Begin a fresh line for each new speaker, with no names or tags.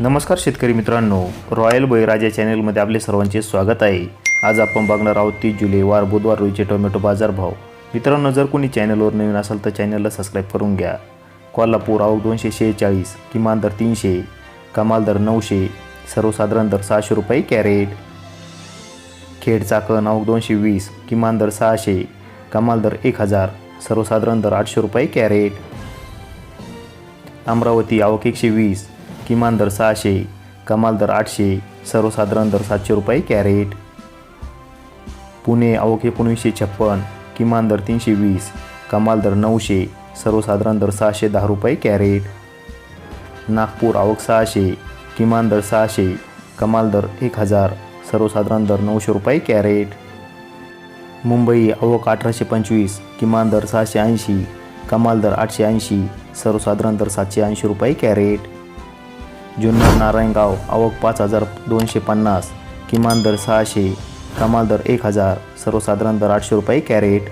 नमस्कार शेतकरी मित्रांनो. रॉयल बळीराजा चॅनलमध्ये आपले सर्वांचे स्वागत आहे. आज आपण बघणार आहोत तीस जुलै वार बुधवार रोजीचे टोमॅटो बाजारभाव मित्रांनो जर कोणी चॅनलवर नवीन असाल तर चॅनलला सबस्क्राईब करून घ्या. कोल्हापूर आवक दोनशे शेहेचाळीस किमान दर तीनशे कमाल दर नऊशे सर्वसाधारण दर सहाशे रुपये कॅरेट. खेड चाकण आवक दोनशे वीस किमान दर सहाशे कमाल दर एक हजार सर्वसाधारण दर आठशे रुपये कॅरेट. अमरावती आवक एकशे वीस किमान दर सहाशे कमाल दर आठशे सर्वसाधारण दर सातशे रुपये कॅरेट. पुणे आवक एकोणीसशे छप्पन किमान दर तीनशे वीस कमाल दर नऊशे सर्वसाधारण दर सहाशे दहा रुपये कॅरेट. नागपूर आवक सहाशे किमान दर सहाशे कमाल दर एक हजार सर्वसाधारण दर नऊशे रुपये कॅरेट. मुंबई अवक अठराशे पंचवीस किमान दर सहाशे ऐंशी कमाल दर आठशे ऐंशी सर्वसाधारण दर सातशे ऐंशी रुपये कॅरेट. जुन्नर नारायणगाव आवक पाच हजार दोनशे पन्नास किमान दर सहाशे कमाल दर एक हजार सर्वसाधारण दर आठशे रुपये कॅरेट.